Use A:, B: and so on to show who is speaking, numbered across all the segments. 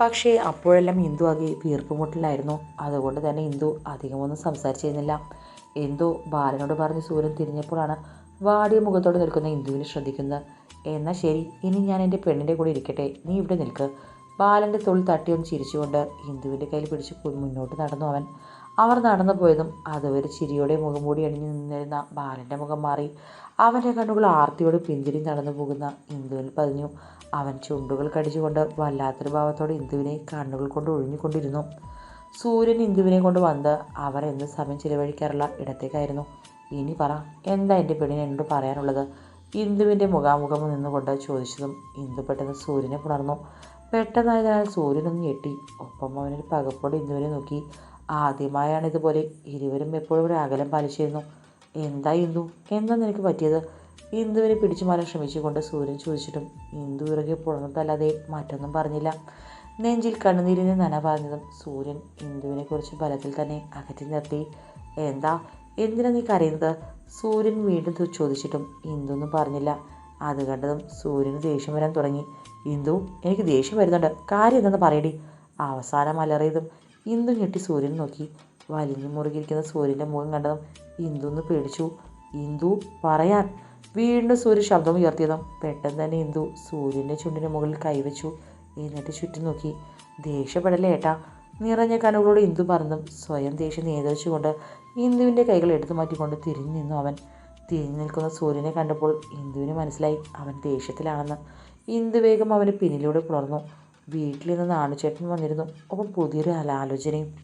A: പക്ഷേ അപ്പോഴെല്ലാം ഇന്ദു ആകെ വീർപ്പുമുട്ടലായിരുന്നു അതുകൊണ്ട് തന്നെ ഇന്ദു അധികമൊന്നും സംസാരിച്ചിരുന്നില്ല. എന്തോ ബാലനോട് പറഞ്ഞ് സൂര്യൻ തിരിഞ്ഞപ്പോഴാണ് വാടിയ മുഖത്തോടെ നിൽക്കുന്ന ഇന്ദുവിനെ ശ്രദ്ധിക്കുന്നത്. എന്നാൽ ശരി ഇനി ഞാൻ എന്റെ പെണ്ണിന്റെ കൂടെ ഇരിക്കട്ടെ. നീ ഇവിടെ നിൽക്ക്. ബാലന്റെ തൊഴിൽ തട്ടിയൊന്ന് ചിരിച്ചുകൊണ്ട് ഇന്ദുവിന്റെ കയ്യിൽ പിടിച്ച് മുന്നോട്ട് നടന്നു അവൻ. അവർ നടന്നു പോയതും അതുവരെ ചിരിയോടെ മുഖം മൂടി അണിഞ്ഞു നിന്നിരുന്ന ബാലന്റെ മുഖം മാറി. അവന്റെ കണ്ണുകൾ ആർത്തിയോട് പിന്തിരി നടന്നു പോകുന്ന ഇന്ദുവിൽ പതിഞ്ഞു. അവൻ ചുണ്ടുകൾ കടിച്ചുകൊണ്ട് വല്ലാത്തൊരു ഭാവത്തോടെ ഇന്ദുവിനെ കണ്ണുകൾ കൊണ്ട് ഒഴിഞ്ഞുകൊണ്ടിരുന്നു. സൂര്യൻ ഇന്ദുവിനെ കൊണ്ട് വന്ന് അവർ എന്ത് സമയം ചിലവഴിക്കാറുള്ള ഇടത്തേക്കായിരുന്നു. ഇനി പറ എന്താ എന്റെ പെണ്ണിനെ എന്നോട് പറയാനുള്ളത്? ഇന്ദുവിന്റെ മുഖാമുഖം നിന്നുകൊണ്ട് ചോദിച്ചതും ഇന്ദു പെട്ടെന്ന് സൂര്യനെ പുണർന്നു. പെട്ടെന്നായതിനാൽ സൂര്യനൊന്ന് ഞെട്ടി. ഒപ്പം അവനൊരു പകപ്പോടെ ഇന്ദുവിനെ നോക്കി. ആദ്യമായാണ് ഇതുപോലെ ഇരുവരും എപ്പോഴും ഒരു അകലം പാലിച്ചിരുന്നു. എന്താ ഇന്ദു? എന്താ നിനക്ക് പറ്റിയത്? ഇന്ദുവിനെ പിടിച്ചു മാറാൻ ശ്രമിച്ചുകൊണ്ട് സൂര്യൻ ചോദിച്ചിട്ടും ഇന്ദു ഇറകെ പുറന്നതല്ലാതെ മറ്റൊന്നും പറഞ്ഞില്ല. നെഞ്ചിൽ കണ്ണുനീരിനെ നന പറഞ്ഞതും സൂര്യൻ ഇന്ദുവിനെ കുറിച്ച് ബലത്തിൽ തന്നെ അകറ്റി നിർത്തി. എന്താ? എന്തിനാ നീ കരയുന്നത്? സൂര്യൻ വീണ്ടും ചോദിച്ചിട്ടും ഇന്ദൊന്നും പറഞ്ഞില്ല. അത് കണ്ടതും സൂര്യന് ദേഷ്യം വരാൻ തുടങ്ങി. ഇന്ദു എനിക്ക് ദേഷ്യം വരുന്നുണ്ട്. കാര്യം എന്തെന്ന് പറയടി. അവസാനം അലറിയതും ഇന്ദു ഞെട്ടി സൂര്യനെ നോക്കി. വലിഞ്ഞു മുറുകിയിരിക്കുന്ന സൂര്യന്റെ മുഖം കണ്ടതും ഇന്ദു ഒന്ന് പേടിച്ചു. ഇന്ദു പറയാൻ. വീണ്ടും സൂര്യൻ ശബ്ദം ഉയർത്തിയതും പെട്ടെന്ന് തന്നെ ഇന്ദു സൂര്യന്റെ ചുണ്ടിന് മുകളിൽ കൈവച്ചു. എന്നിട്ട് ചുറ്റും നോക്കി. ദേഷ്യപ്പെടലേ ഏട്ടാ? നിറഞ്ഞ കണ്ണുകളോട് ഇന്ദു പറഞ്ഞതും സ്വയം ദേഷ്യം നിയന്ത്രിച്ചുകൊണ്ട് ഇന്ദുവിന്റെ കൈകൾ എടുത്തു മാറ്റിക്കൊണ്ട് തിരിഞ്ഞു നിന്നു അവൻ. തിരിഞ്ഞു നിൽക്കുന്ന സൂര്യനെ കണ്ടപ്പോൾ ഇന്ദുവിന് മനസ്സിലായി അവൻ ദേഷ്യത്തിലാണെന്ന്. ഇന്ദു വേഗം അവന് പിന്നിലൂടെ പുലർന്നു. വീട്ടിൽ നിന്ന് നാണുചേട്ടൻ വന്നിരുന്നു. ഒപ്പം പുതിയൊരു ആലോചനയും.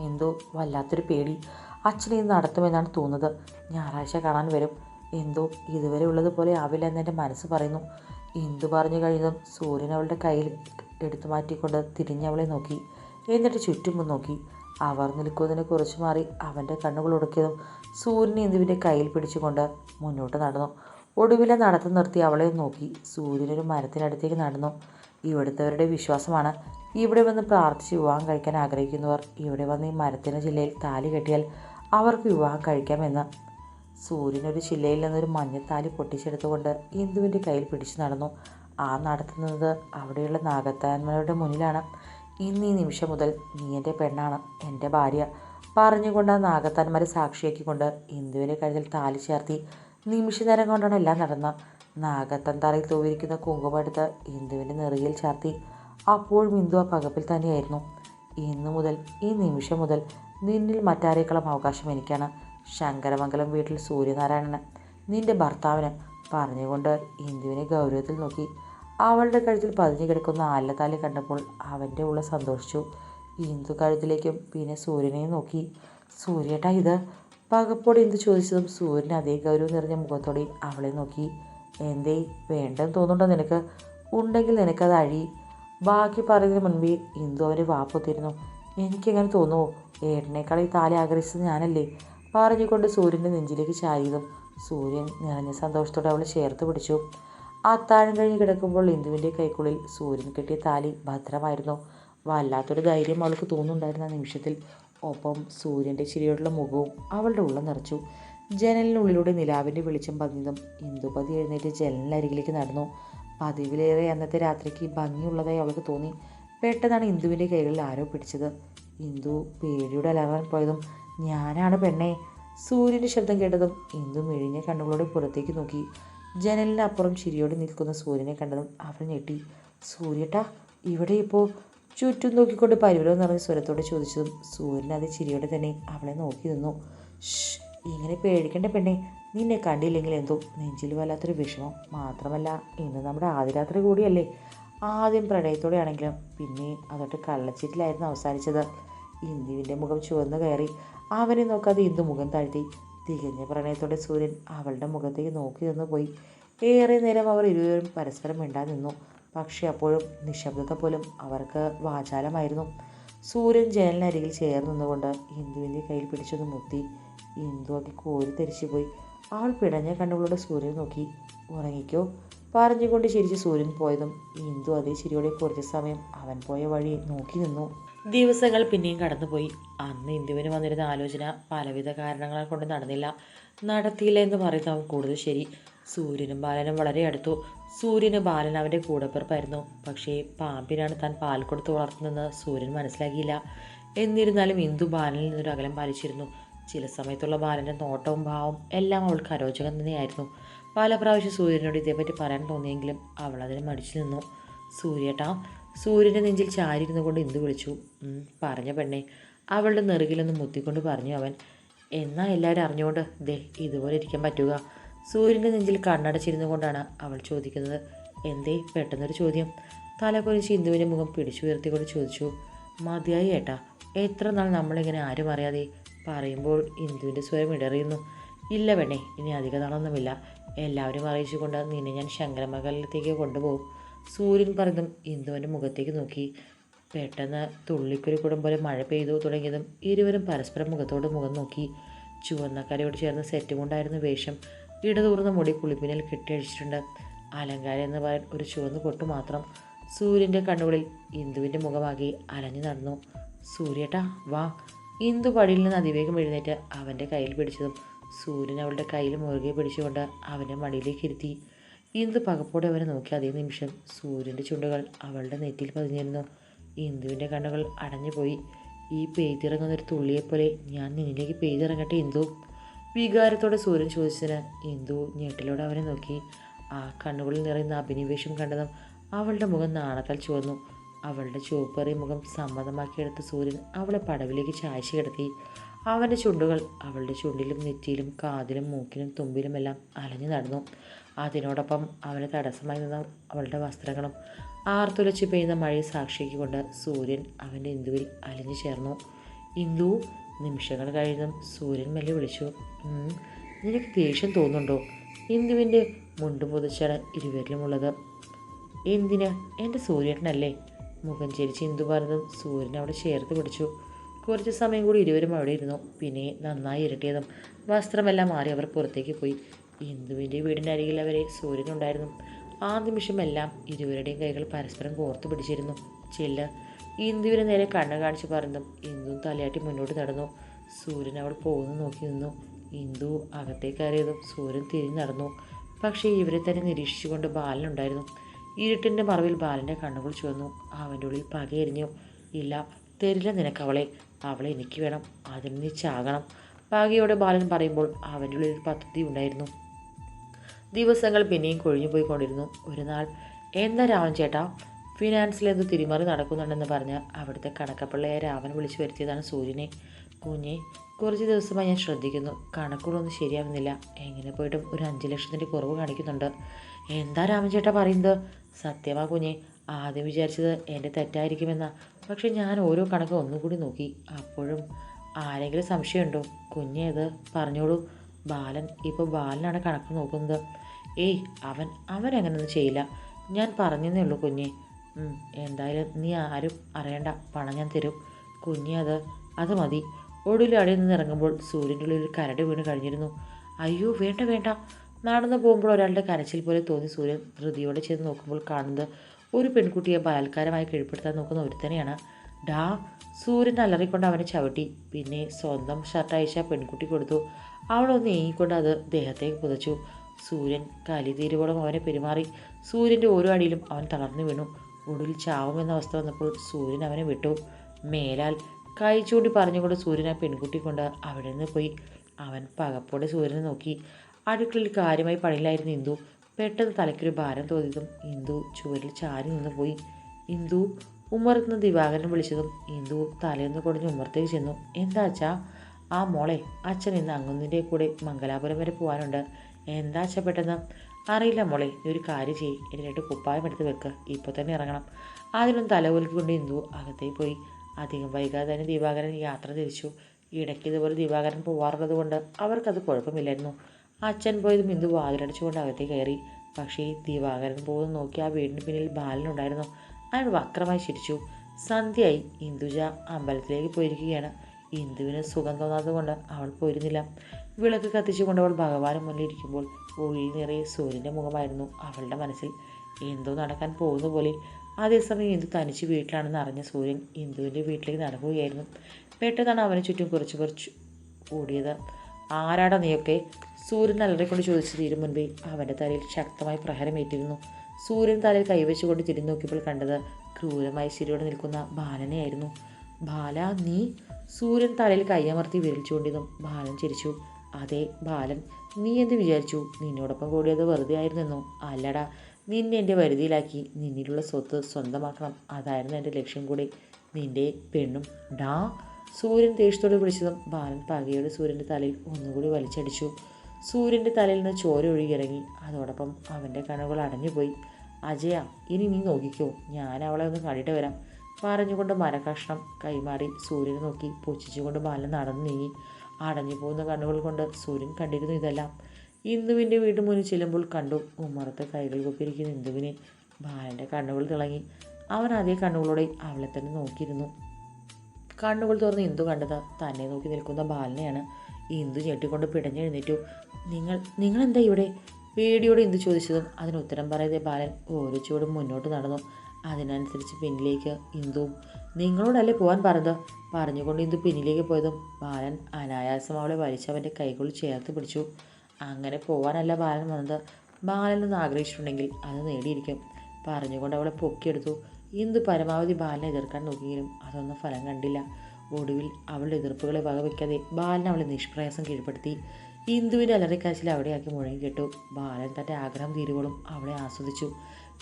A: എന്തോ വല്ലാത്തൊരു പേടി. അച്ഛനെ ഇത് നടത്തുമെന്നാണ് തോന്നുന്നത്. ഞായറാഴ്ച കാണാൻ വരും. എന്തോ ഇതുവരെ ഉള്ളതുപോലെ ആവില്ല എന്ന് എന്റെ മനസ്സ് പറയുന്നു. എന്തു പറഞ്ഞു കഴിഞ്ഞതും സൂര്യൻ അവളുടെ കയ്യിൽ എടുത്തു മാറ്റിക്കൊണ്ട് തിരിഞ്ഞവളെ നോക്കി. എന്നിട്ട് ചുറ്റും നോക്കി. അവർ നിൽക്കുന്നതിനെ കുറിച്ച് മാറി അവന്റെ കണ്ണുകൾ ഉടക്കിയതും സൂര്യൻ എന്തുവിന്റെ കയ്യിൽ പിടിച്ചുകൊണ്ട് മുന്നോട്ട് നടന്നു. ഒടുവിലെ നടത്തം നിർത്തി അവളെ നോക്കി. സൂര്യനൊരു മരത്തിനടുത്തേക്ക് നടന്നു. ഇവിടുത്തവരുടെ വിശ്വാസമാണ്. ഇവിടെ വന്ന് പ്രാർത്ഥിച്ച് വിവാഹം കഴിക്കാൻ ആഗ്രഹിക്കുന്നവർ ഇവിടെ വന്ന് ഈ മരത്തിന് ജില്ലയിൽ താലി കെട്ടിയാൽ അവർക്ക് വിവാഹം കഴിക്കാമെന്ന്. സൂര്യൻ ഒരു ചില്ലയിൽ നിന്നൊരു മഞ്ഞത്താലി പൊട്ടിച്ചെടുത്തുകൊണ്ട് ഇന്ദുവിന്റെ കയ്യിൽ പിടിച്ചു നടന്നു. ആ നടത്തുന്നത് അവിടെയുള്ള നാഗത്താന്മാരുടെ മുന്നിലാണ്. ഇന്ന് ഈ നിമിഷം മുതൽ നീ എന്റെ പെണ്ണാണ് എന്റെ ഭാര്യ. പറഞ്ഞുകൊണ്ട് ആ നാഗത്താന്മാരെ സാക്ഷിയാക്കിക്കൊണ്ട് ഇന്ദുവിന്റെ കഴുതിൽ താലി ചേർത്തി നിമിഷ നേരം കൊണ്ടാണ് എല്ലാം നടന്ന നാഗത്തൻ തറയിൽ തൂവിരിക്കുന്ന കുങ്കുമെടുത്ത് ഇന്ദുവിന്റെ നെറുകയിൽ ചാർത്തി. അപ്പോഴും ഇന്ദു ആ പകപ്പിൽ തന്നെയായിരുന്നു. ഇന്നു മുതൽ ഈ നിമിഷം മുതൽ നിന്നിൽ മറ്റാരേക്കാളും അവകാശം എനിക്കാണ്. ശങ്കരമംഗലം വീട്ടിൽ സൂര്യനാരായണന് നിന്റെ ഭർത്താവിന് പറഞ്ഞുകൊണ്ട് ഇന്ദുവിനെ ഗൗരവത്തിൽ നോക്കി. അവളുടെ കഴുത്തിൽ പതിഞ്ഞു കിടക്കുന്ന ആലത്താലി കണ്ടപ്പോൾ അവന്റെ ഉള്ള സന്തോഷിച്ചു. ഇന്ദു കഴുത്തിലേക്കും പിന്നെ സൂര്യനെയും നോക്കി. സൂര്യേട്ടാ ഇത്? പകപ്പോടെ എന്ത് ചോദിച്ചതും സൂര്യൻ അതേ ഗൗരവം നിറഞ്ഞ മുഖത്തോടെ അവളെ നോക്കി. എന്തേ വേണ്ടെന്ന് തോന്നുന്നുണ്ടോ നിനക്ക്? ഉണ്ടെങ്കിൽ നിനക്കത് അഴി. ബാക്കി പറയുന്നതിന് മുൻപേ ഇന്ദു അവർ വാപ്പൊത്തിരുന്നു എനിക്കെങ്ങനെ തോന്നുമോ ഏട്ടനേക്കാൾ ഈ താലി ആഗ്രഹിച്ചത് ഞാനല്ലേ? പറഞ്ഞുകൊണ്ട് സൂര്യന്റെ നെഞ്ചിലേക്ക് ചാരിയതും സൂര്യൻ നിറഞ്ഞ സന്തോഷത്തോടെ അവളെ ചേർത്ത് പിടിച്ചു. അത്താഴം കഴിഞ്ഞ് കിടക്കുമ്പോൾ ഇന്ദുവിന്റെ കൈക്കുള്ളിൽ സൂര്യൻ കിട്ടിയ താലി ഭദ്രമായിരുന്നു. വല്ലാത്തൊരു ധൈര്യം അവൾക്ക് തോന്നുന്നുണ്ടായിരുന്ന നിമിഷത്തിൽ. ഒപ്പം സൂര്യന്റെ ചിരിയോടുള്ള മുഖവും അവളുടെ ഉള്ളം നിറച്ചു. ജനലിനുള്ളിലൂടെ നിലാവിന്റെ വെളിച്ചം പതിഞ്ഞതും ഇന്ദുപതി എഴുന്നേറ്റ് ജനലിനരികിലേക്ക് നടന്നു. പതിവിലേറെ അന്നത്തെ രാത്രിക്ക് ഭംഗിയുള്ളതായി അവൾക്ക് തോന്നി. പെട്ടെന്നാണ് ഇന്ദുവിന്റെ കൈകളിൽ ആരോ പിടിച്ചത്. ഇന്ദു പേടിയുടെ അലറാൻ പോയതും ഞാനാണ് പെണ്ണെ സൂര്യന്റെ ശബ്ദം കേട്ടതും ഇന്ദു മെഴിഞ്ഞ കണ്ണുകളോടെ പുറത്തേക്ക് നോക്കി. ജനലിനപ്പുറം ചിരിയോടെ നിൽക്കുന്ന സൂര്യനെ കണ്ടതും അവൾ ഞെട്ടി. സൂര്യട്ടാ ഇവിടെ ഇപ്പോൾ ചുറ്റും നോക്കിക്കൊണ്ട് പരിവരം നിറഞ്ഞ സ്വരത്തോടെ ചോദിച്ചതും സൂര്യൻ അത് ചിരിയോടെ തന്നെ അവളെ നോക്കി നിന്നു. ഷ് ഇങ്ങനെ പേടിക്കേണ്ട പെണ്ണെ. നിന്നെ കണ്ടില്ലെങ്കിൽ എന്തോ നെഞ്ചിൽ വല്ലാത്തൊരു വിഷമം. മാത്രമല്ല ഇന്ന് നമ്മുടെ ആദ്യരാത്രി കൂടിയല്ലേ. ആദ്യം പ്രണയത്തോടെയാണെങ്കിലും പിന്നെ അതൊട്ട് കള്ളച്ചിട്ടിലായിരുന്നു അവസാനിച്ചത്. ഇന്ദുവിന്റെ മുഖം ചുവന്നു കയറി. അവനെ നോക്കാതെ ഇന്ദു മുഖം താഴ്ത്തി. തികഞ്ഞ പ്രണയത്തോടെ സൂര്യൻ അവളുടെ മുഖത്തേക്ക് നോക്കി നിന്ന് പോയി. ഏറെ നേരം അവർ ഇരുവരും പരസ്പരം മിണ്ടാൻ നിന്നു. പക്ഷേ അപ്പോഴും നിശബ്ദത പോലും അവർക്ക് വാചാലമായിരുന്നു. സൂര്യൻ ജനലിനരികിൽ ചേർന്ന് നിന്നുകൊണ്ട് ഇന്ദുവിന്റെ കയ്യിൽ പിടിച്ചൊന്ന് മുത്തി ഇന്ദു അത് കോരി തെരിച്ചുപോയി അവൾ പിടഞ്ഞ കണ്ണുകളോടെ സൂര്യൻ നോക്കി ഉറങ്ങിക്കോ. പറഞ്ഞുകൊണ്ട് ചിരിച്ച് സൂര്യൻ പോയതും ഇന്ദു അതേ ചിരിയോടെ കുറച്ച് സമയം അവൻ പോയ വഴി നോക്കി നിന്നു. ദിവസങ്ങൾ പിന്നെയും കടന്നുപോയി. അന്ന് ഇന്ദുവിന് വന്നിരുന്ന ആലോചന പലവിധ കാരണങ്ങളെ കൊണ്ട് നടന്നില്ല. നടത്തിയില്ല എന്ന് പറയുന്നതാവും കൂടുതൽ ശരി. സൂര്യനും ബാലനും വളരെ അടുത്തു. സൂര്യന് ബാലൻ അവന്റെ കൂടപ്പിറപ്പായിരുന്നു. പക്ഷേ പാമ്പിനാണ് താൻ പാൽ കൊടുത്ത് വളർത്തുന്നതെന്ന് സൂര്യൻ മനസ്സിലാക്കിയില്ല. എന്നിരുന്നാലും ഇന്ദു ബാലനിൽ നിന്നൊരു അകലം പാലിച്ചിരുന്നു. ചില സമയത്തുള്ള ബാലന്റെ നോട്ടവും ഭാവവും എല്ലാം അവൾക്ക് അരോചകം തന്നെയായിരുന്നു. പല പ്രാവശ്യം സൂര്യനോട് ഇതേപ്പറ്റി പറയാൻ തോന്നിയെങ്കിലും അവൾ അതിന് മടിച്ചു നിന്നു. സൂര്യേട്ടാ സൂര്യന്റെ നെഞ്ചിൽ ചാരിയിരുന്നു കൊണ്ട് എന്തു വിളിച്ചു? "ഉം, പറഞ്ഞ പെണ്ണെ. അവളുടെ നെറുകിലൊന്ന് മുത്തിക്കൊണ്ട് പറഞ്ഞു അവൻ എന്നാ എല്ലാവരും അറിഞ്ഞുകൊണ്ട് ദേ ഇതുപോലെ ഇരിക്കാൻ പറ്റുക. സൂര്യന്റെ നെഞ്ചിൽ കണ്ണടച്ചിരുന്നു കൊണ്ടാണ് അവൾ ചോദിക്കുന്നത്. എന്തേ പെട്ടെന്നൊരു ചോദ്യം. തല കുനിച്ച് ഇന്ദുവിന്റെ മുഖം പിടിച്ചുയർത്തിക്കൊണ്ട് ചോദിച്ചു മതിയായി ഏട്ടാ എത്ര നാൾ നമ്മളിങ്ങനെ ആരും അറിയാതെ പറയുമ്പോൾ ഇന്ദുവിന്റെ സ്വരം ഇടറിയുന്നു. ഇല്ല പെണ്ണേ ഇനി അധിക നാളൊന്നുമില്ല. എല്ലാവരും അറിയിച്ചുകൊണ്ട് നിന്നെ ഞാൻ ശങ്കരമകലത്തേക്ക് കൊണ്ടുപോകും. സൂര്യൻ പറഞ്ഞതും ഇന്ദുവിന്റെ മുഖത്തേക്ക് നോക്കി. പെട്ടെന്ന് തുള്ളിക്കുരു കുടം പോലെ മഴ പെയ്തു തുടങ്ങിയതും ഇരുവരും പരസ്പരം മുഖത്തോട് മുഖം നോക്കി. ചുവന്ന കരയോട് ചേർന്ന് സെറ്റ് കൊണ്ടായിരുന്നു വേഷം. ഇടതൂർന്ന മുടി കുളിപ്പിനിൽ കെട്ടിയഴിച്ചിട്ടുണ്ട്. അലങ്കാരം എന്ന് പറയാൻ ഒരു ചുവന്ന പൊട്ട് മാത്രം. സൂര്യന്റെ കണ്ണുകളിൽ ഇന്ദുവിന്റെ മുഖമാകി അലഞ്ഞു നടന്നു. സൂര്യേട്ടാ വാ. ഇന്ദു പടിയിൽ നിന്ന് അതിവേഗം എഴുന്നേറ്റ് അവന്റെ കയ്യിൽ പിടിച്ചതും സൂര്യൻ അവളുടെ കയ്യിൽ മുറുകെ പിടിച്ചുകൊണ്ട് അവന്റെ മടിയിലേക്ക് ഇരുത്തി. ഇന്ദു പകപ്പോടെ അവനെ നോക്കി അതേ നിമിഷം സൂര്യന്റെ ചുണ്ടുകൾ അവളുടെ നെറ്റിയിൽ പതിഞ്ഞിരുന്നു. ഇന്ദുവിന്റെ കണ്ണുകൾ അടഞ്ഞുപോയി. ഈ പെയ്തിറങ്ങുന്ന ഒരു തുള്ളിയെപ്പോലെ ഞാൻ നിന്നിലേക്ക് പെയ്തിറങ്ങട്ടെ ഇന്ദു? വികാരത്തോടെ സൂര്യൻ ചോദിച്ചതിന് ഇന്ദു ഞെട്ടിലോടെ അവനെ നോക്കി. ആ കണ്ണുകളിൽ നിറയുന്ന അഭിനിവേശം കണ്ടതും അവളുടെ മുഖം നാണത്താൽ ചുവന്നു. അവളുടെ ചുവപ്പേറിയ മുഖം സമ്മതമാക്കിയെടുത്ത സൂര്യൻ അവളെ പടവിലേക്ക് ചായച്ചു കിടത്തി. അവന്റെ ചുണ്ടുകൾ അവളുടെ ചുണ്ടിലും നെറ്റിയിലും കാതിലും മൂക്കിലും തുമ്പിലുമെല്ലാം അലഞ്ഞു നടന്നു. അതിനോടൊപ്പം അവനെ തടസ്സമായി നിന്ന അവളുടെ വസ്ത്രങ്ങളും ആർത്തുലച്ച് പെയ്യുന്ന മഴയെ സാക്ഷിക്കൊണ്ട് സൂര്യൻ അവന്റെ ഇന്ദുവിൽ അലിഞ്ഞു ചേർന്നു. ഇന്ദു നിമിഷങ്ങൾ കഴിഞ്ഞതും സൂര്യൻ മെല്ലെ വിളിച്ചു. നിനക്ക് ദേഷ്യം തോന്നുന്നുണ്ടോ? ഇന്ദുവിന്റെ മുണ്ട് പൊതിച്ചാണ് ഇരുവരിലുമുള്ളത്. എന്തിന്? എന്റെ സൂര്യനല്ലേ മുഖം ചിരിച്ച് ഇന്ദുഭാരതം സൂര്യൻ അവിടെ ചേർത്ത് പിടിച്ചു. കുറച്ച് സമയം കൂടി ഇരുവരും അവിടെ ഇരുന്നു. പിന്നെ നന്നായി ഇരട്ടിയതും വസ്ത്രമെല്ലാം മാറി അവർ പുറത്തേക്ക് പോയി. ഇന്ദുവിന്റെ വീടിനരികിൽ അവരെ സൂര്യനുണ്ടായിരുന്നു ആ നിമിഷമെല്ലാം ഇരുവരുടെയും കൈകൾ പരസ്പരം കോർത്തു പിടിച്ചിരുന്നു. ചെല്ല് ഇന്ദുവിന് നേരെ കണ്ണ് കാണിച്ച് പറഞ്ഞു ഇന്ദു തലയാട്ടി മുന്നോട്ട് നടന്നു. സൂര്യൻ അവൾ പോകുന്നു നോക്കി നിന്നു. ഇന്ദു അകത്തേക്ക് കയറിയതും സൂര്യൻ തിരിഞ്ഞു നടന്നു. പക്ഷേ ഇവരെ തന്നെ നിരീക്ഷിച്ചുകൊണ്ട് ബാലനുണ്ടായിരുന്നു. ഇരുട്ടിന്റെ മറവിൽ ബാലന്റെ കണ്ണുകൾ ചുവന്നു. അവന്റെ ഉള്ളിൽ പകയെരിഞ്ഞു ഇല്ല തരില്ല നിനക്ക് അവളെ. അവളെ എനിക്ക് വേണം. അതിന് നീ ചാകണം. പകയോടെ ബാലൻ പറയുമ്പോൾ അവന്റെ ഉള്ളിൽ പദ്ധതി ഉണ്ടായിരുന്നു. ദിവസങ്ങൾ പിന്നെയും കൊഴിഞ്ഞു പോയിക്കൊണ്ടിരുന്നു. ഒരു നാൾ എന്താ രാവൻ ചേട്ടാ? ഫിനാൻസിൽ തിരിമറി നടക്കുന്നുണ്ടെന്ന് പറഞ്ഞ് അവിടുത്തെ കണക്കപ്പിള്ളയെ രാവൻ വിളിച്ചു വരുത്തിയതാണ് സൂര്യനെ. കുഞ്ഞെ കുറച്ച് ദിവസമായി ഞാൻ ശ്രദ്ധിക്കുന്നു. കണക്കുകളൊന്നും ശരിയാവുന്നില്ല എങ്ങനെ പോയിട്ടും ഒരു അഞ്ച് ലക്ഷത്തിന്റെ കുറവ് കാണിക്കുന്നുണ്ട്. എന്താ രാമൻ ചേട്ടാ പറയുന്നത്? സത്യമാ കുഞ്ഞെ ആദ്യം വിചാരിച്ചത് എന്റെ തെറ്റായിരിക്കുമെന്നാ. പക്ഷെ ഞാൻ ഓരോ കണക്ക് ഒന്നുകൂടി നോക്കി. അപ്പോഴും ആരെങ്കിലും സംശയമുണ്ടോ? കുഞ്ഞേത് പറഞ്ഞോളൂ. ബാലൻ ഇപ്പോൾ ബാലനാണ് കണക്ക് നോക്കുന്നത്. ഏയ് അവൻ അവൻ അങ്ങനെയൊന്നും ചെയ്യില്ല. ഞാൻ പറഞ്ഞതേ ഉള്ളൂ കുഞ്ഞെ. എന്തായാലും നീ ആരും അറിയണ്ട. പണം ഞാൻ തരും. കുഞ്ഞെ അത് അത് മതി. ഒടുവിൽ അടിയിൽ നിന്ന് ഇറങ്ങുമ്പോൾ സൂര്യന്റെ ഉള്ളിൽ കരട് വീണ് കഴിഞ്ഞിരുന്നു. അയ്യോ വേണ്ട വേണ്ട. നടന്നു പോകുമ്പോൾ ഒരാളുടെ കരച്ചിൽ പോലെ തോന്നി സൂര്യൻ ധൃതിയോടെ ചെന്ന് നോക്കുമ്പോൾ കാണുന്നത് ഒരു പെൺകുട്ടിയെ ബലാത്കാരമായി കീഴ്പ്പെടുത്താൻ നോക്കുന്ന ഒരുത്തനെയാണ് ഡാ സൂര്യൻ അലറിക്കൊണ്ട് അവനെ ചവിട്ടി. പിന്നെ സ്വന്തം ഷർട്ട് അയച്ച പെൺകുട്ടി കൊടുത്തു. അവളൊന്ന് ഏങ്ങിക്കൊണ്ട് അത് ദേഹത്തേക്ക് പുതച്ചു. സൂര്യൻ കലിതീരുവോളം അവനെ പെരുമാറി. സൂര്യന്റെ ഓരോ അടിയിലും അവൻ തളർന്നു വീണു. ഒടുവിൽ ചാവുമെന്ന അവസ്ഥ വന്നപ്പോൾ സൂര്യൻ അവനെ വിട്ടു. മേലാൽ കൈ ചൂണ്ടി പറഞ്ഞുകൊണ്ട് സൂര്യൻ ആ പെൺകുട്ടി കൊണ്ട് അവിടെ നിന്ന് പോയി. അവൻ പകപ്പോടെ സൂര്യനെ നോക്കി. അടുക്കളയിൽ കാര്യമായി പണിയിലായിരുന്നു ഇന്ദു പെട്ടെന്ന് തലയ്ക്കൊരു ഭാരം തോന്നിയതും ഇന്ദു ചുവരിൽ ചാരി നിന്ന് പോയി. ഇന്ദു ഉമ്മറത്തുനിന്ന് ദിവാകരൻ വിളിച്ചതും ഇന്ദു തലേന്ന് കുടഞ്ഞ് ഉമ്മറത്തേക്ക് ചെന്നു. എന്താ അച്ഛാ? ആ മോളെ അച്ഛൻ ഇന്ന് അങ്ങുന്നിന്റെ കൂടെ മംഗലാപുരം വരെ പോകാനുണ്ട് എന്താ അച്ഛ പെട്ടെന്ന്? അറിയില്ല മോളെ നീ ഒരു കാര്യം ചെയ്യ്. എന്റെ രണ്ട് കുപ്പായം എടുത്ത് വെക്ക്. ഇപ്പോൾ തന്നെ ഇറങ്ങണം. അതിനൊന്ന് തലകുലുക്കൊണ്ട് ഇന്ദു അകത്തേക്ക് പോയി. അധികം വൈകാതെ തന്നെ ദിവാകരൻ യാത്ര തിരിച്ചു. ഇടയ്ക്ക് ഇതുപോലെ ദിവാകരൻ പോവാറുള്ളത് കൊണ്ട് അവർക്കത് കുഴപ്പമില്ലായിരുന്നു. അച്ഛൻ പോയത് ബിന്ദു വാതിലടച്ചുകൊണ്ട് അകത്തേ കയറി. പക്ഷേ ദിവാകരൻ പോലും നോക്കി ആ വീടിന് പിന്നിൽ ബാലനുണ്ടായിരുന്നു അയാൾ വക്രമായി ചിരിച്ചു. സന്ധ്യയായി. ഇന്ദുജ അമ്പലത്തിലേക്ക് പോയിരിക്കുകയാണ്. ഇന്ദുവിന് സുഖം തോന്നാത്തതുകൊണ്ട് അവൾ പോയിരുന്നില്ല. വിളക്ക് കത്തിച്ചുകൊണ്ട് അവൾ ഭഗവാന് മുന്നിലിരിക്കുമ്പോൾ ഉള്ളിൽ നിറയെ സൂര്യന്റെ മുഖമായിരുന്നു അവളുടെ മനസ്സിൽ. ഇന്ദു നടക്കാൻ പോകുന്ന പോലെ. അതേസമയം ഇന്ദു തനിച്ച് വീട്ടിലാണെന്ന് അറിഞ്ഞ സൂര്യൻ ഇന്ദുവിന്റെ വീട്ടിലേക്ക് നടക്കുകയായിരുന്നു. പെട്ടെന്നാണ് അവന് ചുറ്റും കുറച്ച് കുറച്ച് ഓടിയത്. ആരാടാ നീയൊക്കെ? സൂര്യൻ അലറിക്കൊണ്ട് ചോദിച്ചു തീരും മുൻപേ. അവന്റെ തലയിൽ ശക്തമായി പ്രഹരമേറ്റിരുന്നു സൂര്യൻ തലയിൽ കൈവച്ചുകൊണ്ട് തിരിഞ്ഞു നോക്കിയപ്പോൾ കണ്ടത് ക്രൂരമായി ശരിയോടെ നിൽക്കുന്ന ബാലനെയായിരുന്നു. ബാല നീ? സൂര്യൻ തലയിൽ കൈയമർത്തി വിരൽ ചൂണ്ടിയതും ബാലൻ ചിരിച്ചു. അതെ ബാലൻ. നീ എന്ത് വിചാരിച്ചു? നിന്നോടൊപ്പം കൂടിയത് വെറുതെ ആയിരുന്നെന്നോ? അല്ലടാ. നിന്നെ എന്റെ വരുതിയിലാക്കി നിന്നിലുള്ള സ്വത്ത് സ്വന്തമാക്കണം. അതായിരുന്നു എന്റെ ലക്ഷ്യം കൂടി. നിന്റെ പെണ്ണും ഡാ സൂര്യൻ ദേഷ്യത്തോട് വിളിച്ചതും ബാലൻ പകയോടെ സൂര്യന്റെ തലയിൽ ഒന്നുകൂടി വലിച്ചടിച്ചു. സൂര്യന്റെ തലയിൽ നിന്ന് ചോര ഒഴുകിയിറങ്ങി അതോടൊപ്പം അവന്റെ കണ്ണുകൾ അടഞ്ഞുപോയി. അജയ ഇനി നീ നോക്കിക്കോ. ഞാൻ അവളെ ഒന്ന് കണ്ടിട്ട് വരാം. പറഞ്ഞുകൊണ്ട് മരകഷ്ണം കൈമാറി സൂര്യനെ നോക്കി. പുച്ഛിച്ചുകൊണ്ട് ബാലൻ നടന്നു നീങ്ങി. അടഞ്ഞു പോകുന്ന കണ്ണുകൾ കൊണ്ട് സൂര്യൻ കണ്ടിരുന്നു ഇതെല്ലാം. ഇന്ദുവിന്റെ വീട്ടിൽ മുന്നിൽ ചെല്ലുമ്പോൾ കണ്ടു ഉമ്മറത്ത് കൈകൾ കൊപ്പിരിക്കുന്ന ഇന്ദുവിനെ. ബാലന്റെ കണ്ണുകൾ തിളങ്ങി. അവൻ അതേ കണ്ണുകളോടെ അവളെ തന്നെ നോക്കിയിരുന്നു. കണ്ണുകൾ തുറന്ന് ഇന്ദു കണ്ടത്. തന്നെ നോക്കി നിൽക്കുന്ന ബാലനെയാണ് ഇന്ദു ഞെട്ടിക്കൊണ്ട് പിടഞ്ഞെഴുന്നേറ്റു. നിങ്ങൾ നിങ്ങളെന്താ ഇവിടെ? പേടിയോട് ഇന്ദു ചോദിച്ചതും അതിന് ഉത്തരം പറയാതെ ബാലൻ ഓരോ ചുവടും മുന്നോട്ട് നടന്നു. അതിനനുസരിച്ച് പിന്നിലേക്ക് ഇന്ദുവും നിങ്ങളോടല്ലേ പോകാൻ പറഞ്ഞത്? പറഞ്ഞുകൊണ്ട് ഇന്ദു പിന്നിലേക്ക് പോയതും ബാലൻ അനായാസം അവളെ വലിച്ച് അവന്റെ കൈകൾ ചേർത്ത് പിടിച്ചു. അങ്ങനെ പോകാനല്ല ബാലൻ വന്നത്. ബാലൻ എന്ന് ആഗ്രഹിച്ചിട്ടുണ്ടെങ്കിൽ അത് നേടിയിരിക്കും. പറഞ്ഞുകൊണ്ട് അവളെ പൊക്കിയെടുത്തു. ഇന്ദു പരമാവധി ബാലനെ എതിർക്കാൻ നോക്കിയെങ്കിലും അതൊന്നും ഫലം കണ്ടില്ല. ഒടുവിൽ അവളുടെ എതിർപ്പുകളെ വകവയ്ക്കാതെ ബാലൻ അവളെ നിഷ്പ്രയാസം കീഴ്പ്പെടുത്തി. ഇന്ദുവിന്റെ അലറിക്കാച്ചിൽ അവിടെയാക്കി മുഴങ്ങി കേട്ടു. ബാലൻ തന്റെ ആഗ്രഹം തീരുവോളും അവളെ ആസ്വദിച്ചു.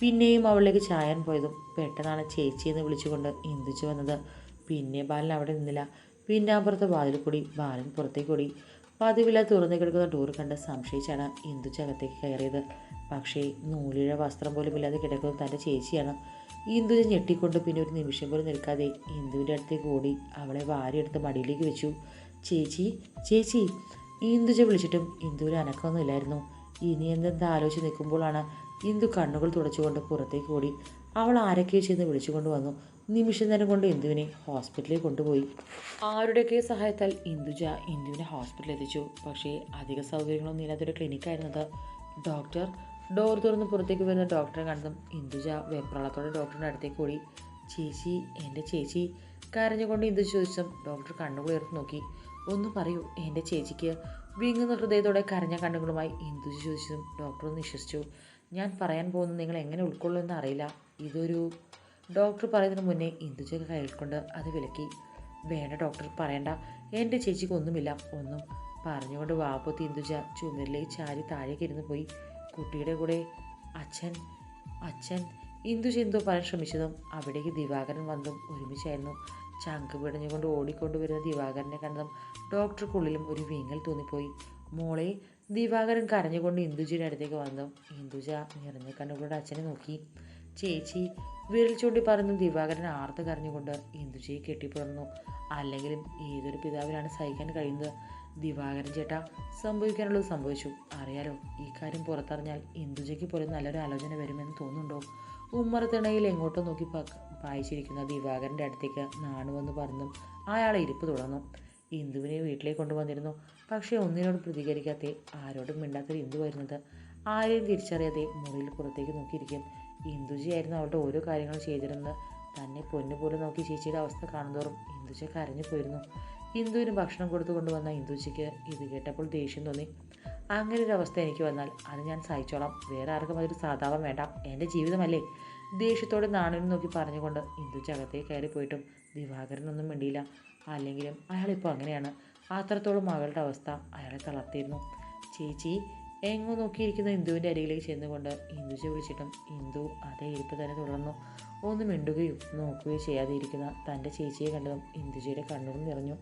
A: പിന്നെയും അവളിലേക്ക് ചായാൻ പോയതും പെട്ടെന്നാണ് ചേച്ചി എന്ന് വിളിച്ചുകൊണ്ട് ഇന്ദുച്ചു വന്നത്. പിന്നെ ബാലൻ അവിടെ നിന്നില്ല. പിന്നാമ്പുറത്തെ വാതിൽ കൂടി ബാലൻ പുറത്തേക്ക് പതിവില തുറന്നു കിടക്കുന്ന ഡോർ കണ്ട് സംശയിച്ചാണ് ഇന്ദുച്ച അകത്തേക്ക് കയറിയത്. പക്ഷേ നൂലിഴ വസ്ത്രം പോലും ഇല്ലാതെ കിടക്കുന്നത് തന്റെ ചേച്ചിയാണ്. ഇന്ദുജ ഞെട്ടിക്കൊണ്ട് പിന്നെ ഒരു നിമിഷം പോലും നിൽക്കാതെ ഇന്ദുവിന്റെ അടുത്തേക്ക് ഓടി അവളെ വാരിയെടുത്ത് മടിയിലേക്ക് വെച്ചു. ചേച്ചി ചേച്ചി ഇന്ദുജ വിളിച്ചിട്ടും ഇന്ദുവിന് അനക്കമൊന്നുമില്ലായിരുന്നു ഇനി എന്തെന്താ ആലോചിച്ച് നിൽക്കുമ്പോഴാണ് ഇന്ദു കണ്ണുകൾ തുടച്ചുകൊണ്ട് പുറത്തേക്ക് ഓടി. അവൾ ആരൊക്കെയോ ചെന്ന് വിളിച്ചുകൊണ്ട് വന്നു. നിമിഷം നേരം കൊണ്ട് ഇന്ദുവിനെ ഹോസ്പിറ്റലിൽ കൊണ്ടുപോയി. ആരുടെയൊക്കെ സഹായത്താൽ ഇന്ദുജ ഇന്ദുവിനെ ഹോസ്പിറ്റലിൽ എത്തിച്ചു. പക്ഷേ അധിക സൗകര്യങ്ങളൊന്നും ഇല്ലാത്തൊരു ക്ലിനിക്കായിരുന്നത് ഡോക്ടർ ഡോർ തുറന്ന് പുറത്തേക്ക് വരുന്ന ഡോക്ടറെ കണ്ടതും ഇന്ദുജ വെപ്രാളത്തോടെ ഡോക്ടറിന്റെ അടുത്തേക്ക് ഓടി. ചേച്ചി എന്റെ ചേച്ചി കരഞ്ഞുകൊണ്ട് ഇന്ദു ചോദിച്ചും. ഡോക്ടർ കണ്ണുകൾ ഉയർത്തി നോക്കി. ഒന്ന് പറയൂ എന്റെ ചേച്ചിക്ക് വിങ്ങുന്ന ഹൃദയത്തോടെ കരഞ്ഞ കണ്ണുകളുമായി ഇന്ദുജ ചോദിച്ചതും ഡോക്ടർ ഒന്ന് വിശ്വസിച്ചു. ഞാൻ പറയാൻ പോകുന്നത് നിങ്ങൾ എങ്ങനെ ഉൾക്കൊള്ളുമെന്ന് അറിയില്ല. ഇതൊരു ഡോക്ടർ പറയുന്നതിന് മുന്നേ ഇന്ദുജ കൈകൊണ്ട് അത് വിലക്കി. വേണ്ട ഡോക്ടർ പറയണ്ട. എന്റെ ചേച്ചിക്ക് ഒന്നുമില്ല. ഒന്നും പറഞ്ഞുകൊണ്ട് വാപ്പൊത്തി ഇന്ദുജ. ചുമരിലേക്ക് ചാരി താഴേക്ക് ഇരുന്ന് പോയി. കുട്ടിയുടെ കൂടെ അച്ഛൻ അച്ഛൻ ഇന്ദുജ എന്തോ പറയാൻ ശ്രമിച്ചതും അവിടേക്ക് ദിവാകരൻ വന്നതും ഒരുമിച്ചായിരുന്നു. ചങ്ക് പിടഞ്ഞുകൊണ്ട് ഓടിക്കൊണ്ടുവരുന്ന ദിവാകരനെ കണ്ടതും ഡോക്ടർക്കുള്ളിലും ഒരു വീങ്ങൽ തോന്നിപ്പോയി. മോളെ ദിവാകരൻ കരഞ്ഞുകൊണ്ട് ഇന്ദുജിയുടെ അടുത്തേക്ക് വന്നതും ഇന്ദുജ നിറഞ്ഞ കണ്ണുകളുടെ അച്ഛനെ നോക്കി. ചേച്ചി വിരൽ ചൂണ്ടി പറഞ്ഞു ദിവാകരൻ ആർത്ത് കരഞ്ഞുകൊണ്ട് ഇന്ദുജയെ കെട്ടിപ്പുറന്നു. അല്ലെങ്കിലും ഏതൊരു പിതാവിനാണ് സഹിക്കാൻ കഴിയുന്നത്? ദിവാകരൻ ചേട്ടാ സംഭവിക്കാനുള്ളത് സംഭവിച്ചു. അറിയാലോ ഈ കാര്യം പുറത്തറിഞ്ഞാൽ ഇന്ദുജയ്ക്ക് പോലും നല്ലൊരു ആലോചന വരുമെന്ന് തോന്നുന്നുണ്ടോ? ഉമ്മറത്തിണയിൽ എങ്ങോട്ടോ നോക്കി പായിച്ചിരിക്കുന്ന ദിവാകരന്റെ അടുത്തേക്ക് നാണുവെന്ന് പറഞ്ഞും അയാളെ ഇരിപ്പ് തുടർന്നു. ഇന്ദുവിനെ വീട്ടിലേക്ക് കൊണ്ടുവന്നിരുന്നു. പക്ഷേ ഒന്നിനോട് പ്രതികരിക്കാത്ത ആരോടും മിണ്ടാത്തൊരു ഇന്ദു വരുന്നത് ആരെയും തിരിച്ചറിയാതെ മുറിയിൽ പുറത്തേക്ക് നോക്കിയിരിക്കും. ഇന്ദുജിയായിരുന്നു അവളുടെ ഓരോ കാര്യങ്ങളും ചെയ്തിരുന്നത്. തന്നെ പൊന്നുപോലെ നോക്കി ചേച്ചിയുടെ അവസ്ഥ കാണുന്തോറും ഇന്ദുജ കരഞ്ഞു പോയിരുന്നു. ഇന്ദുവിന് ഭക്ഷണം കൊടുത്തു കൊണ്ടുവന്ന ഇന്ദുജിക്ക് ഇത് കേട്ടപ്പോൾ ദേഷ്യം തോന്നി. അങ്ങനെ ഒരു അവസ്ഥ എനിക്ക് വന്നാൽ അത് ഞാൻ സഹിച്ചോളാം. വേറെ ആർക്കും അതൊരു സാധാവം വേണ്ട. എന്റെ ജീവിതമല്ലേ? ദേഷ്യത്തോടെ നാണുവിനെ നോക്കി പറഞ്ഞുകൊണ്ട് ഇന്ദുജ അകത്തേക്ക് കയറി പോയിട്ടും ദിവാകരനൊന്നും മിണ്ടിയില്ല. അല്ലെങ്കിലും അയാളിപ്പോൾ അങ്ങനെയാണ്. അത്രത്തോളം മകളുടെ അവസ്ഥ അയാളെ തളർത്തിയിരുന്നു. ചേച്ചി എങ്ങോ നോക്കിയിരിക്കുന്ന ഇന്ദുവിന്റെ അരികിലേക്ക് ചെന്നുകൊണ്ട് ഇന്ദുജി വിളിച്ചിട്ടും ഇന്ദു അതേ ഇരിപ്പ് തന്നെ തുടർന്നു. ഒന്നും മിണ്ടുകയോ നോക്കുകയോ ചെയ്യാതെ ഇരിക്കുന്ന തന്റെ ചേച്ചിയെ കണ്ടതും ഇന്ദുജയുടെ കണ്ണുകൾ നിറഞ്ഞു.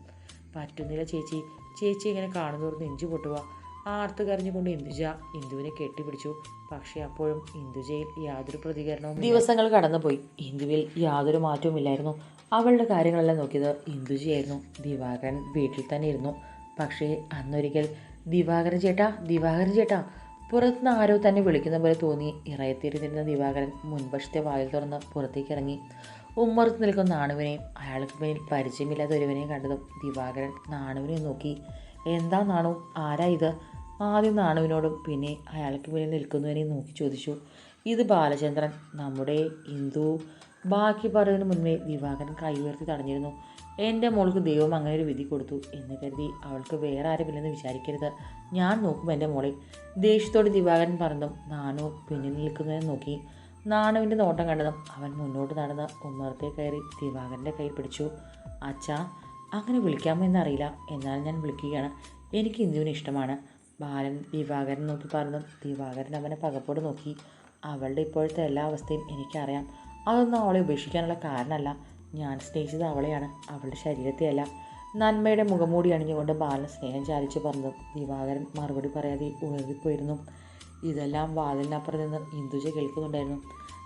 A: പറ്റുന്നില്ല ചേച്ചി. ചേച്ചി ഇങ്ങനെ കാണുന്നവർ നെഞ്ചു പൊട്ടുക. ആർത്ത് കരഞ്ഞുകൊണ്ട് ഇന്ദുജ ഇന്ദുവിനെ കെട്ടിപ്പിടിച്ചു. പക്ഷേ അപ്പോഴും ഇന്ദുജയിൽ യാതൊരു പ്രതികരണവും ദിവസങ്ങൾ കടന്നുപോയി. ഇന്ദുവിൽ യാതൊരു മാറ്റവുമില്ലായിരുന്നു അവളുടെ കാര്യങ്ങളെല്ലാം നോക്കിയത് ഇന്ദുജിയായിരുന്നു. ദിവാകരൻ വീട്ടിൽ തന്നെ ഇരുന്നു. പക്ഷേ അന്നൊരിക്കൽ ദിവാകരൻ ചേട്ടാ ദിവാകരൻ ചേട്ടാ. പുറത്തുനിന്ന് ആരോ തന്നെ വിളിക്കുന്ന പോലെ തോന്നി. ഇറയത്തിരുന്നിരുന്ന ദിവാകരൻ മുൻവശത്തെ വായിൽ തുറന്ന് പുറത്തേക്ക് ഇറങ്ങി. ഉമ്മറത്ത് നിൽക്കുന്ന നാണുവിനെയും അയാൾക്ക് മേൽ പരിചയമില്ലാത്ത ഒരുവനെയും കണ്ടതും ദിവാകരൻ നാണുവിനെ നോക്കി. എന്താ നാണു ആരാ ഇത്? ആദ്യം നാണുവിനോടും പിന്നെ അയാൾക്ക് മുന്നിൽ നിൽക്കുന്നവനെയും നോക്കി ചോദിച്ചു. ഇത് ബാലചന്ദ്രൻ നമ്മുടെ ഹിന്ദു ബാക്കി പറയുന്നതിന് മുൻപേ ദിവാകരൻ കൈ ഉയർത്തി തടഞ്ഞിരുന്നു. എന്റെ മോൾക്ക് ദൈവം അങ്ങനെ ഒരു വിധി കൊടുത്തു എന്ന് കരുതി അവൾക്ക് വേറെ ആരുമില്ലെന്ന് വിചാരിക്കരുത്. ഞാൻ നോക്കും എന്റെ മോളെ ദേഷ്യത്തോട് ദിവാകരൻ പറഞ്ഞതും നാണു പിന്നിൽ നിൽക്കുന്നതിനെ നോക്കി. നാണുവിന്റെ നോട്ടം കണ്ടതും അവൻ മുന്നോട്ട് നടന്ന് ഉമ്മറത്തെ കയറി ദിവാകരന്റെ കയ്യിൽ പിടിച്ചു. അച്ഛാ അങ്ങനെ വിളിക്കാമോ എന്നറിയില്ല. എന്നാൽ ഞാൻ വിളിക്കുകയാണ്. എനിക്ക് ഇന്ദുവിനെ ഇഷ്ടമാണ്. ബാലൻ ദിവാകരൻ നോക്കി പറഞ്ഞതും ദിവാകരൻ അവനെ പകപ്പോട് നോക്കി. അവളുടെ ഇപ്പോഴത്തെ എല്ലാ അവസ്ഥയും എനിക്കറിയാം. അതൊന്നും അവളെ ഉപേക്ഷിക്കാനുള്ള കാരണമല്ല. ഞാൻ സ്നേഹിച്ചത് അവളെയാണ് അവളുടെ ശരീരത്തെയല്ല. നന്മയുടെ മുഖംമൂടി അണിഞ്ഞുകൊണ്ട് ബാലൻ സ്നേഹം ചാലിച്ച് പറഞ്ഞു ദിവാകരൻ മറുപടി പറയാതെ ഉയർത്തിപ്പോയിരുന്നു. ഇതെല്ലാം വാതിലിനപ്പുറം നിന്ന് ഇന്ദുജ കേൾക്കുന്നുണ്ടായിരുന്നു.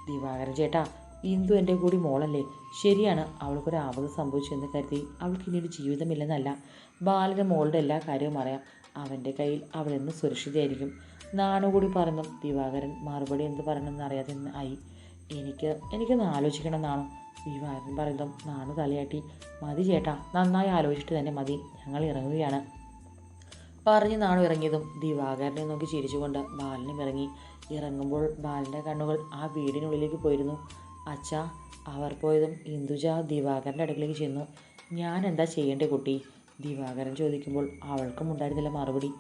A: ദിവാകരൻ ചേട്ടാ ഇന്ദു എന്റെ കൂടി മോളല്ലേ? ശരിയാണ് അവൾക്കൊരു ആപത്ത് സംഭവിച്ചെന്ന് കരുതി. അവൾക്ക് ഇനിയൊരു ജീവിതമില്ലെന്നല്ല ബാലന് മോളുടെ എല്ലാ കാര്യവും അറിയാം. അവന്റെ കയ്യിൽ അവളെന്ന് സുരക്ഷിതയായിരിക്കും. നാണുകൂടി പറഞ്ഞു ദിവാകരൻ മറുപടി എന്ത് പറയണമെന്ന് അറിയാതെ ആയി. എനിക്ക് എനിക്കൊന്ന് ആലോചിക്കണം നാണു ദിവാകരൻ പറയുന്നതും നാണ് തലയാട്ടി മതി ചേട്ടാ നന്നായി ആലോചിച്ചിട്ട് തന്നെ മതി ഞങ്ങൾ ഇറങ്ങുകയാണ്. പറഞ്ഞ് നാണു ഇറങ്ങിയതും ദിവാകരനെ നോക്കി ചിരിച്ചുകൊണ്ട് ബാലനും ഇറങ്ങി. ഇറങ്ങുമ്പോൾ ബാലന്റെ കണ്ണുകൾ ആ വീടിനുള്ളിലേക്ക് പോയിരുന്നു. അച്ഛ അവർ പോയതും ഇന്ദുജ ദിവാകരന്റെ അടുക്കിലേക്ക് ചെന്നു. ഞാൻ എന്താ ചെയ്യേണ്ടേ കുട്ടി? ദിവാകരൻ ചോദിക്കുമ്പോൾ അവൾക്കും ഉണ്ടായിരുന്നില്ല മറുപടി.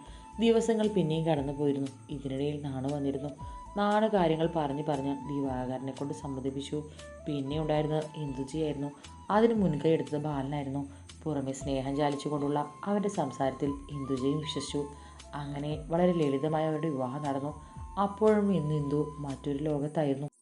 A: ദിവസങ്ങൾ പിന്നെയും കടന്നു പോയിരുന്നു ഇതിനിടയിൽ നാണു വന്നിരുന്നു. നാണു കാര്യങ്ങൾ പറഞ്ഞു പറഞ്ഞ് ദിവാകരനെ കൊണ്ട് സമ്മതിപ്പിച്ചു. പിന്നെ ഉണ്ടായിരുന്നത് ഇന്ദുജിയായിരുന്നു അതിന് മുൻകൈ എടുത്തത് ബാലനായിരുന്നു. പുറമെ സ്നേഹം ചാലിച്ചുകൊണ്ടുള്ള അവന്റെ സംസാരത്തിൽ ഇന്ദുജയും വിശ്വസിച്ചു. അങ്ങനെ വളരെ ലളിതമായ അവരുടെ വിവാഹം നടന്നു. അപ്പോഴും ഇന്ന് ഇന്ദു മറ്റൊരു ലോകത്തായിരുന്നു.